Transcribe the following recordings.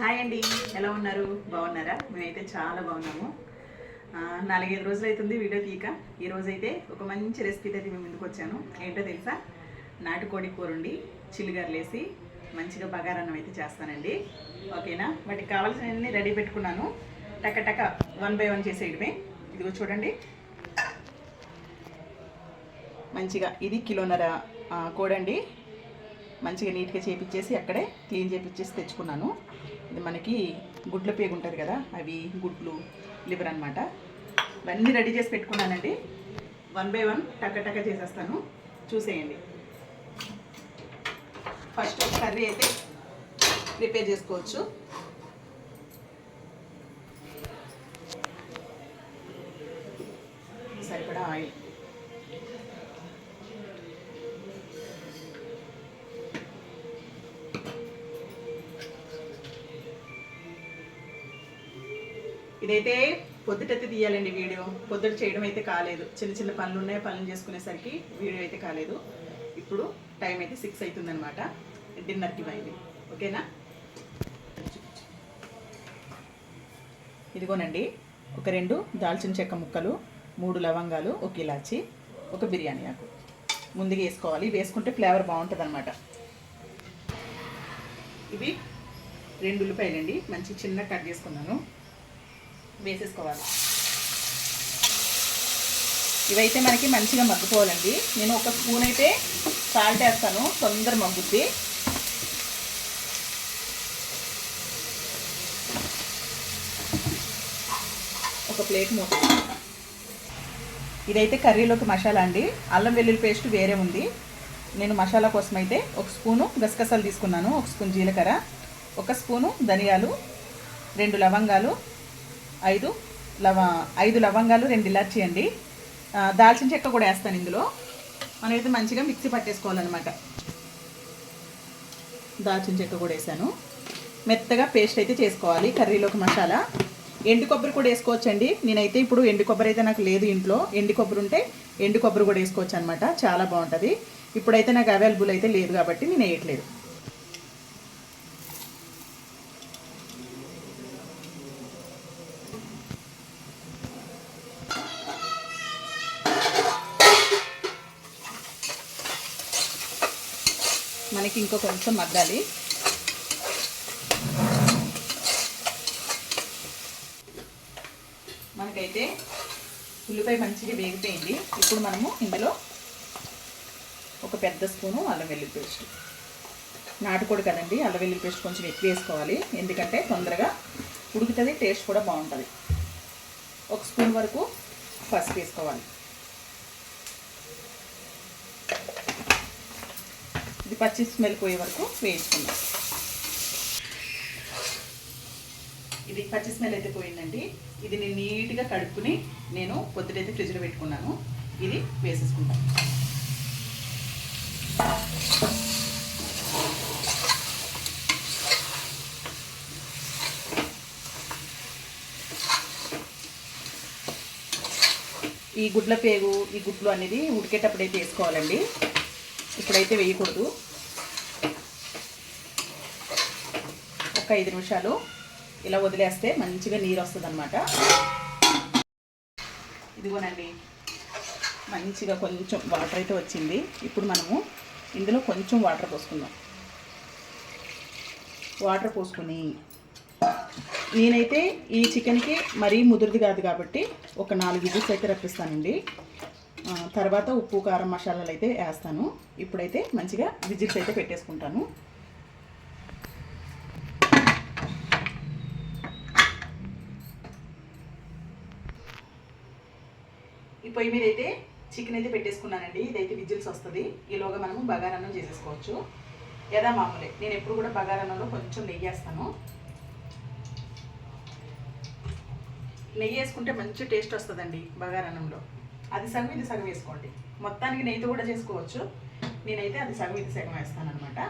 Hi అండి. ఎలా ఉన్నారు? బాగున్నారా? మేమైతే చాలా బాగున్నాము. నాలుగైదు రోజులు అవుతుంది వీడియో తీక ఈరోజు అయితే ఒక మంచి రెసిపీ అయితే మేము ముందుకు వచ్చాను. ఏంటో తెలుసా? నాటుకోడి కూర ఉండి చిల్లిగర్లేసి మంచిగా బగారన్నం అయితే చేస్తానండి. ఓకేనా? వాటికి కావాల్సినవన్నీ రెడీ పెట్టుకున్నాను. టక టక వన్ బై వన్ చేసేయడమే. ఇదిగో చూడండి. మంచిగా ఇది కిలోన్నర కోడండి. మంచిగా నీట్గా చేపించేసి అక్కడే క్లీన్ చేపించేసి తెచ్చుకున్నాను. ఇది మనకి గుడ్ల పేగు ఉంటుంది కదా అవి గుడ్లు లివర్ అనమాట ఇవన్నీ రెడీ చేసి పెట్టుకున్నానండి. వన్ బై వన్ టక్క టక్క చేసేస్తాను. చూసేయండి. ఫస్ట్ కర్రీ అయితే ప్రిపేర్ చేసుకోవచ్చు. ఇదైతే పొద్దుటైతే తీయాలండి వీడియో. పొద్దుట చేయడం అయితే కాలేదు. చిన్న చిన్న పనులు ఉన్నాయి పనులు చేసుకునేసరికి వీడియో అయితే కాలేదు. ఇప్పుడు టైం అయితే సిక్స్ అవుతుందన్నమాట డిన్నర్కి బయలు ఓకేనా? ఇదిగోనండి. ఒక రెండు దాల్చిన చెక్క ముక్కలు మూడు లవంగాలు ఒక ఇలాచి ఒక బిర్యానీ ఆకు. ముందుగా వేసుకోవాలి. వేసుకుంటే ఫ్లేవర్ బాగుంటుంది అనమాట ఇవి రెండు ఉల్లిపాయలండి. మంచి చిన్న కట్ చేసుకున్నాను. వేసేసుకోవాలి. ఇవైతే మనకి మంచిగా మగ్గిపోవాలండి నేను ఒక స్పూన్ అయితే సాల్ట్ వేస్తాను తొందర మగ్గుద్ది. ఒక ప్లేట్ మూత. ఇదైతే కర్రీలోకి మసాలా అండి. అల్లం వెల్లుల్లి పేస్ట్ వేరే ఉంది. నేను మసాలా కోసం అయితే ఒక స్పూను గసగసాలు తీసుకున్నాను. ఒక స్పూన్ జీలకర్ర ఒక స్పూను ధనియాలు రెండు లవంగాలు ఐదు లవ ఐదు లవంగాలు రెండు ఇలాచి అండి. దాల్చిన చెక్క కూడా వేస్తాను ఇందులో. మనమైతే మంచిగా మిక్సీ పట్టేసుకోవాలన్నమాట. దాల్చిన చెక్క కూడా వేసాను. మెత్తగా పేస్ట్ అయితే చేసుకోవాలి కర్రీలోకి మసాలా. ఎండు కొబ్బరి కూడా వేసుకోవచ్చండి. నేనైతే ఇప్పుడు ఎండు కొబ్బరి అయితే నాకు లేదు ఇంట్లో. ఎండు కొబ్బరి ఉంటే ఎండు కొబ్బరి కూడా వేసుకోవచ్చు అనమాట చాలా బాగుంటుంది. ఇప్పుడైతే నాకు అవైలబుల్ అయితే లేదు కాబట్టి నేను వేయట్లేదు మనకి ఇంకా కొంచెం మగ్గాలి. మనకైతే ఉల్లిపాయ మంచిగా వేగిపోయింది. ఇప్పుడు మనము ఇందులో ఒక పెద్ద స్పూను అల్లం వెల్లుల్లి పేస్ట్. నాటుకోడి కదండి అల్లం వెల్లుల్లి పేస్ట్ కొంచెం ఎక్కువ వేసుకోవాలి. ఎందుకంటే తొందరగా ఉడుకుతుంది టేస్ట్ కూడా బాగుంటుంది. ఒక స్పూన్ వరకు పసుపు వేసుకోవాలి. పచ్చి స్మెల్ పోయే వరకు వేయించుకుందాం. ఇది పచ్చి స్మెల్ అయితే పోయిందండి. ఇది నేను నీట్గా కడుక్కుని నేను పొద్దుటైతే ఫ్రిడ్జ్లో పెట్టుకున్నాను. ఇది వేసేసుకుంటాను ఈ గుడ్ల పేగు ఈ గుడ్లు అనేది ఉడికేటప్పుడు అయితే వేసుకోవాలండి. ఇప్పుడైతే వేయకూడదు. ఒక ఐదు నిమిషాలు ఇలా వదిలేస్తే మంచిగా నీరు వస్తుంది అనమాట ఇదిగోనండి మంచిగా కొంచెం వాటర్ అయితే వచ్చింది. ఇప్పుడు మనము ఇందులో కొంచెం వాటర్ పోసుకుందాం. వాటర్ పోసుకుని నేనైతే ఈ చికెన్కి మరీ ముదురుది కాదు కాబట్టి ఒక నాలుగు విజిల్స్ అయితే రప్పిస్తానండి. తర్వాత ఉప్పు కారం మసాలాలు అయితే వేస్తాను. ఇప్పుడైతే మంచిగా విజిల్స్ అయితే పెట్టేసుకుంటాను. పొయ్యి మీద అయితే చికెన్ అయితే పెట్టేసుకున్నానండి. ఇదైతే విజిల్స్ వస్తుంది. ఈలోగా మనము బగారన్నం చేసేసుకోవచ్చు. యదా మామూలే. నేను ఎప్పుడు కూడా బగారన్నంలో కొంచెం నెయ్యి వేస్తాను. నెయ్యి వేసుకుంటే మంచి టేస్ట్ వస్తుందండి బగారన్నంలో. అది సగం ఇది సగం వేసుకోండి. మొత్తానికి నెయ్యితో కూడా చేసుకోవచ్చు. నేనైతే అది సగం ఇది సగం వేస్తాను అనమాట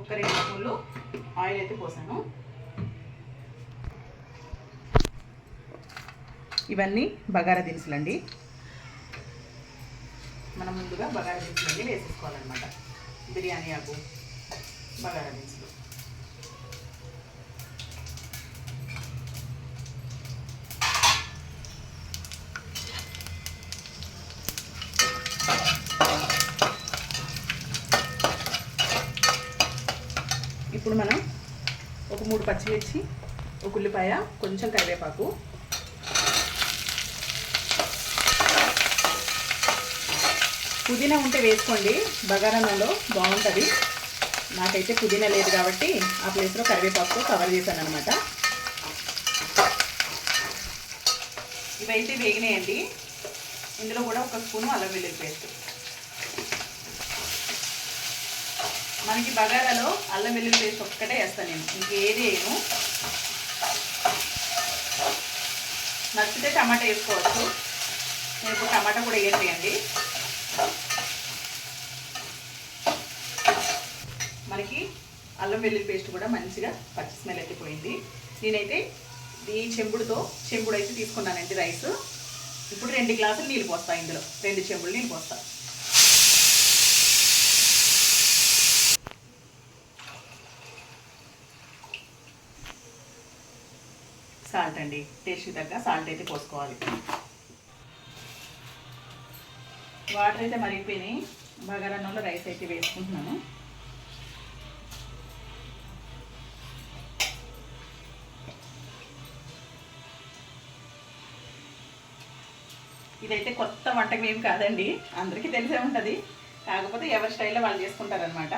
ఒక రెండు స్పూన్లు ఆయిల్ అయితే పోసాను. ఇవన్నీ బగారా దినుసులు అండి మనం ముందుగా బగారా దినుసులన్నీ వేసేసుకోవాలన్నమాట. బిర్యానీ ఆకు బగారా దినుసులు. ఇప్పుడు మనం ఒక మూడు పచ్చిమిర్చి ఒక ఉల్లిపాయ కొంచెం కరివేపాకు పుదీనా ఉంటే వేసుకోండి. బగారాలలో బాగుంటుంది. నాకైతే పుదీనా లేదు కాబట్టి ఆ ప్లేస్లో కరివేపాకుతో కవర్ చేశాను అనమాట ఇవైతే వేగినాయండి. ఇందులో కూడా ఒక స్పూను అల్లం వెల్లుల్లి పేస్ట్. మనకి బగారాలో అల్లం వెల్లుల్లి పేస్ట్ ఒక్కటే వేస్తాను నేను. ఇంకేది వేయను. నచ్చితే టమాటా వేసుకోవచ్చు. నేను ఇప్పుడు టమాటా కూడా వేయండి. మనకి అల్లం వెల్లుల్లి పేస్ట్ కూడా మంచిగా పచ్చి స్మెల్ అయితే పోయింది. నేనైతే ఈ చెంబుడుతో చెంబుడు అయితే తీసుకున్నానండి రైస్. ఇప్పుడు రెండు గ్లాసులు నీళ్ళు పోస్తా ఇందులో. రెండు చెంబులు నీళ్ళు పోస్తా. సాల్ట్ అండి. టేస్ట్కి తగ్గ సాల్ట్ అయితే పోసుకోవాలి. వాటర్ అయితే మరిగిపోయినాయి బగారాన్నంలో రైస్ అయితే వేసుకుంటున్నాను. ఇదైతే కొత్త వంటకం ఏం కాదండి. అందరికీ తెలిసే ఉంటుంది. కాకపోతే ఎవరి స్టైల్లో వాళ్ళు చేసుకుంటారనమాట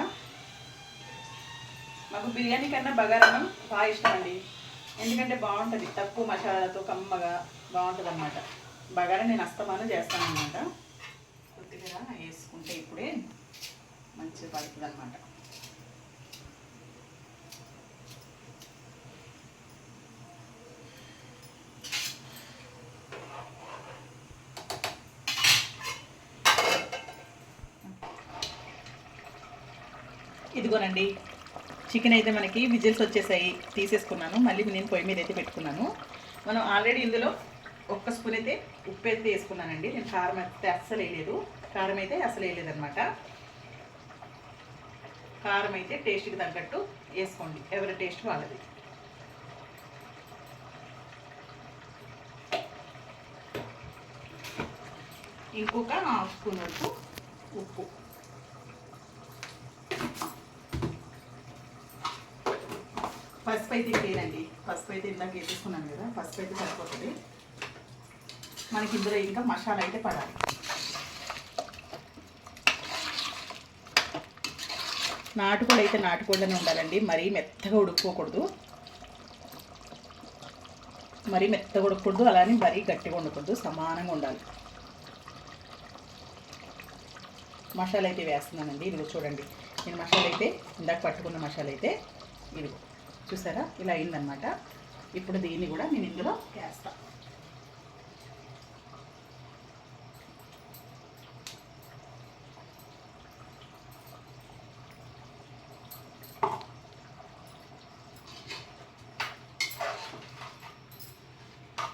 మాకు బిర్యానీ కన్నా బగారన్నం బాగా ఇష్టం అండి ఎందుకంటే బాగుంటుంది. తక్కువ మసాలాతో కమ్మగా బాగుంటుంది అనమాట బగారా నేను అస్తమానం చేస్తాను అనమాట కొద్దిగా వేసుకుంటే ఇప్పుడే మంచిగా పడుతుంది అనమాట ఇదిగోనండి చికెన్ అయితే మనకి విజిల్స్ వచ్చేసాయి తీసేసుకున్నాను. మళ్ళీ నేను పొయ్యి మీద అయితే పెట్టుకున్నాను. మనం ఆల్రెడీ ఇందులో ఒక్క స్పూన్ అయితే ఉప్పు అయితే వేసుకున్నానండి. నేను కారం అయితే అస్సలు వేయలేదు. కారం అయితే అసలు వేయలేదు అనమాట కారం అయితే టేస్ట్కి తగ్గట్టు వేసుకోండి. ఎవరి టేస్ట్ వాళ్ళది. ఇంకొక హాఫ్ స్పూన్ వరకు ఉప్పు. పసుపు అయితే లేదండి పసుపు అయితే ఇందాక వేసేసుకున్నాను కదా పసుపు అయితే సరిపోతుంది. మనకి ఇందులో ఇంకా మసాలా అయితే పడాలి. నాటుకోడి అయితే నాటుకోళ్ళనే ఉండాలండి. మరీ మెత్తగా ఉడుక్కోకూడదు. మరీ మెత్తగా ఉడకూడదు. అలానే మరీ గట్టిగా ఉండకూడదు. సమానంగా ఉండాలి. మసాలా అయితే వేస్తున్నానండి. ఇదిగో చూడండి. నేను మసాలా అయితే ఇందాక పట్టుకున్న మసాలా అయితే ఇదిగో చూసారా? ఇలా అయిందనమాట ఇప్పుడు దీన్ని కూడా నేను ఇందులో వేస్తాను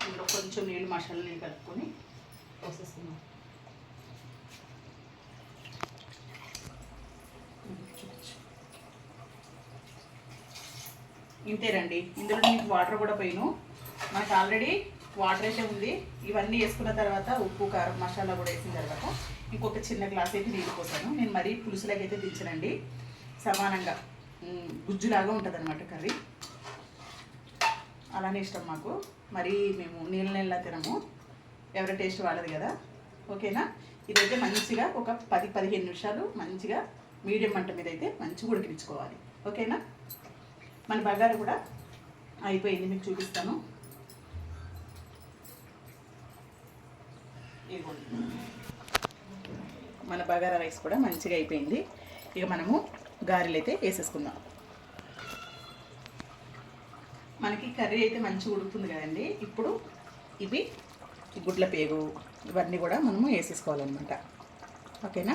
ఇందులో కొంచెం నీళ్ళు మసాలా నీళ్ళు కలుపుకొని పోసేస్తున్నాం. ఇంతేనండి ఇందులో మీకు వాటర్ కూడా పోయిను. మనకు ఆల్రెడీ వాటర్ అయితే ఉంది. ఇవన్నీ వేసుకున్న తర్వాత ఉప్పు కారం మసాలా కూడా వేసిన తర్వాత ఇంకొక చిన్న గ్లాస్ అయితే నీళ్ళు పోసాను. నేను మరీ పులుసులాగైతే అయితే దించనండి. సమానంగా. గుజ్జులాగా ఉంటుంది అనమాట కర్రీ. అలానే ఇష్టం మాకు. మరీ మేము నీళ్ళ నీళ్ళ తినము. ఎవరి టేస్ట్ వాళ్ళది కదా. ఓకేనా? ఇదైతే మంచిగా ఒక పది పదిహేను నిమిషాలు మంచిగా మీడియం మంట మీద అయితే మంచిగా ఉడికించుకోవాలి. ఓకేనా? మన బగారు కూడా అయిపోయింది. మీకు చూపిస్తాను. ఇదిగోండి. మన బగారా రైస్ కూడా మంచిగా అయిపోయింది. ఇక మనము గారెలు అయితే వేసేసుకుందాం. మనకి కర్రీ అయితే మంచిగా ఉడుకుతుంది కదండి. ఇప్పుడు ఇవి గుడ్ల పేగు ఇవన్నీ కూడా మనము వేసేసుకోవాలన్నమాట. ఓకేనా?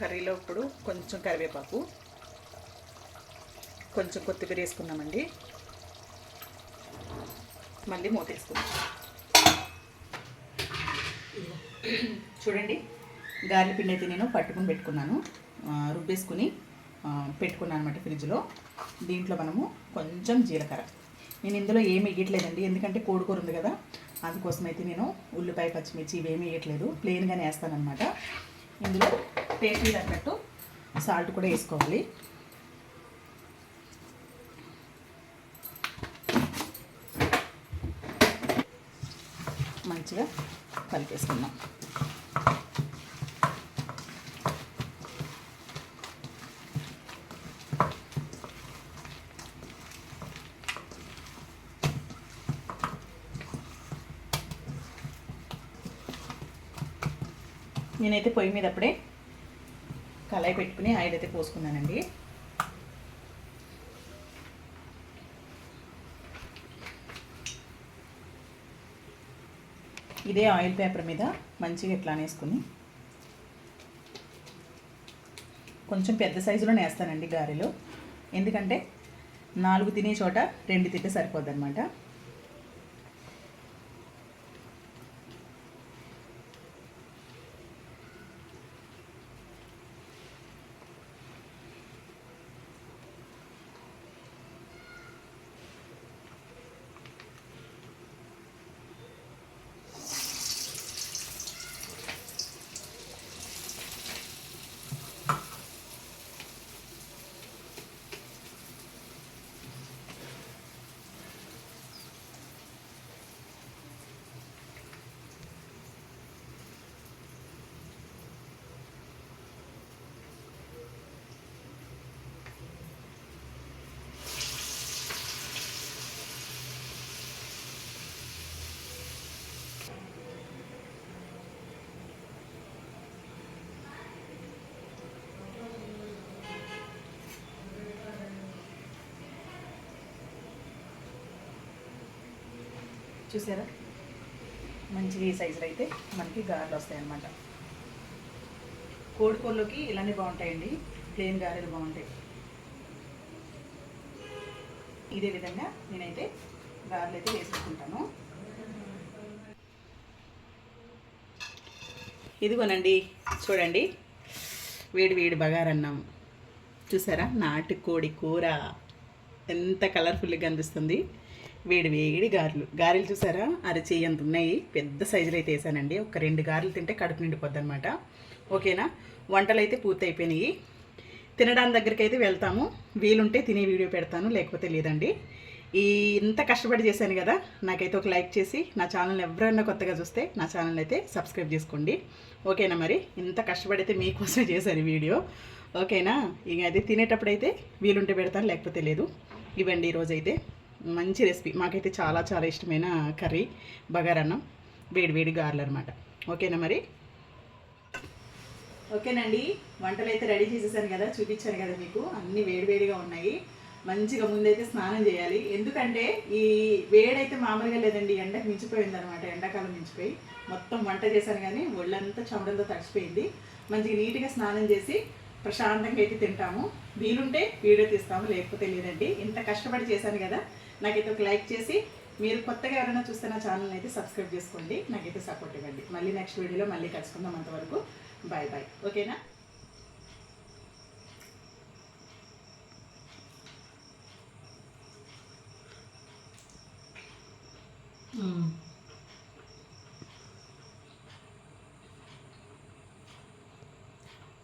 కర్రీలో ఇప్పుడు కొంచెం కరివేపాకు కొంచెం కొత్తిమీర వేసుకున్నామండి. మళ్ళీ మూత వేసుకుందాం. చూడండి గార్లి పిండి అయితే నేను పట్టుకుని పెట్టుకున్నాను. రుబ్బేసుకుని పెట్టుకున్నాను అనమాట ఫ్రిడ్జ్లో. దీంట్లో మనము కొంచెం జీలకర్ర. నేను ఇందులో ఏమి వేయట్లేదండి ఎందుకంటే కోడికూర ఉంది కదా అందుకోసం అయితే నేను ఉల్లిపాయ పచ్చిమిర్చి ఇవేమి వేయట్లేదు ప్లెయిన్గానే వేస్తానమాట ఇందులో టేస్ట్కి తగ్గట్టు సాల్ట్ కూడా వేసుకోవాలి. మంచిగా కలిపేసుకుందాం. నేనైతే పొయ్యి మీద అప్పుడే కళాయి పెట్టుకుని ఆయిల్ అయితే పోసుకున్నానండి. ఇదే ఆయిల్ పేపర్ మీద మంచిగా ఇట్లా వేసుకుని కొంచెం పెద్ద సైజులో నేస్తానండి గారెలు. ఎందుకంటే నాలుగు తినే చోట రెండు తింటే సరిపోద్ది అనమాట చూసారా? మంచి ఈ సైజులో అయితే మనకి గారెలు వస్తాయన్నమాట కోడికూరలోకి ఇలానే బాగుంటాయండి. ప్లెయిన్ గారెలు బాగుంటాయి. ఇదే విధంగా నేనైతే గారెలు అయితే వేసుకుంటాను. ఇదిగోనండి చూడండి. వేడి వేడి బగారన్నం చూసారా? నాటుకోడి కూర. ఎంత కలర్ఫుల్గా అనిపిస్తుంది. వేడి వేడి గారెలు. గారెలు చూసారా? అరచేయి అంత ఉన్నాయి. పెద్ద సైజులో అయితే వేసానండి. ఒక రెండు గారెలు తింటే కడుపు నిండిపోద్ది అనమాట ఓకేనా? వంటలు అయితే పూర్తయిపోయినాయి. తినడానికి దగ్గరికి అయితే వెళ్తాము. వీలుంటే తినే వీడియో పెడతాను లేకపోతే లేదండి. ఈ ఇంత కష్టపడి చేశాను కదా నాకైతే ఒక లైక్ చేసి నా ఛానల్ ఎవరైనా కొత్తగా చూస్తే నా ఛానల్ అయితే సబ్స్క్రైబ్ చేసుకోండి. ఓకేనా మరి? ఇంత కష్టపడి అయితే మీకోసమే చేశాను ఈ వీడియో. ఓకేనా? ఇక అది తినేటప్పుడు అయితే వీలుంటే పెడతాను లేకపోతే లేదు. ఇవ్వండి ఈరోజైతే. మంచి రెసిపీ. మాకైతే చాలా చాలా ఇష్టమైన కర్రీ బగారన్నం. వేడి వేడి గారెలు అనమాట ఓకేనా మరి? ఓకేనండి. వంటలు అయితే రెడీ చేసేసాను కదా చూపించాను కదా మీకు. అన్ని వేడివేడిగా ఉన్నాయి. మంచిగా ముందైతే స్నానం చేయాలి. ఎందుకంటే ఈ వేడైతే మామూలుగా లేదండి ఎండకు మించిపోయింది అనమాట ఎండాకాలం మించిపోయి మొత్తం వంట చేశాను కానీ ఒళ్ళంతా చమడంతో తడిచిపోయింది మంచిగా నీట్గా స్నానం చేసి ప్రశాంతంగా అయితే తింటాము. వీలుంటే వీడియో తీస్తాము లేకపోతే లేదండి. ఇంత కష్టపడి చేశాను కదా నాకైతే ఒక లైక్ చేసి మీరు కొత్తగా ఎవరైనా చూస్తే నా ఛానల్ అయితే సబ్స్క్రైబ్ చేసుకోండి. నాకైతే సపోర్ట్ ఇవ్వండి. మళ్ళీ నెక్స్ట్ వీడియోలో మళ్ళీ కలుసుకుందాం అంతవరకు. బాయ్ బాయ్ ఓకేనా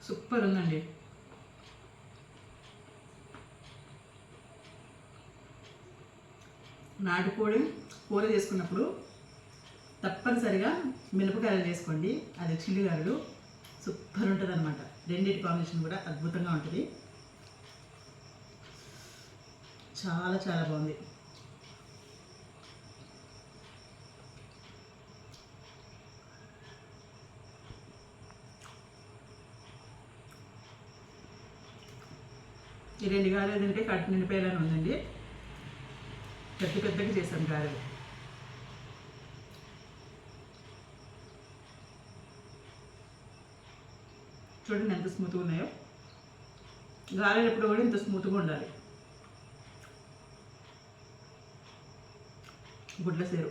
సూపర్ ఉందండి. నాటుకోడి కూర చేసుకున్నప్పుడు తప్పనిసరిగా మిరపకాయలు చేసుకోండి అది చిల్లిగారులు. సూపర్ ఉంటుంది అనమాట రెండింటి కాంబినేషన్ కూడా అద్భుతంగా ఉంటుంది. చాలా చాలా బాగుంది. ఈ రెండు గారెలు తింటే కట్టు నిండిపోయేలానే ఉందండి. పెద్ద పెద్దగా చేశాను గారెలు. చూడండి ఎంత స్మూత్గా ఉన్నాయో. గారెలు ఎప్పుడు కూడా ఇంత స్మూత్గా ఉండాలి. గుడ్ల సేరు.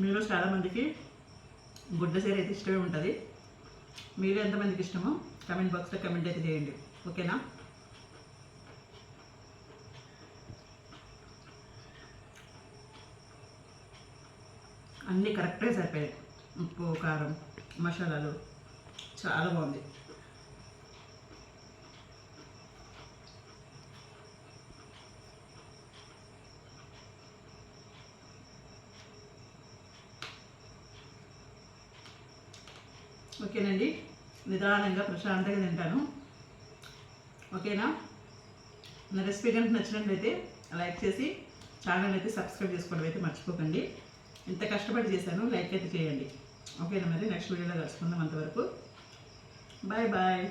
మీలో చాలామందికి గుడ్ల సేరు అయితే ఇష్టమే ఉంటుంది. మీరు ఎంతమందికి ఇష్టమో కమెంట్ బాక్స్లో కమెంట్ అయితే చేయండి. ఓకేనా? అన్నీ కరెక్ట్గా సరిపోయాయి. ఉప్పు కారం మసాలాలు చాలా బాగుంది. ఓకేనండి. నిదానంగా ప్రశాంతంగా తింటాను. ఓకేనా? నా రెసిపీ కనుక నచ్చినట్లయితే లైక్ చేసి ఛానల్ అయితే సబ్స్క్రైబ్ చేసుకోవడం అయితే మర్చిపోకండి. ఇంత కష్టపడి చేశాను లైక్ అయితే చేయండి. ఓకేనా మరి? నెక్స్ట్ వీడియోలో కలుసుకుందాం అంతవరకు. Bye bye.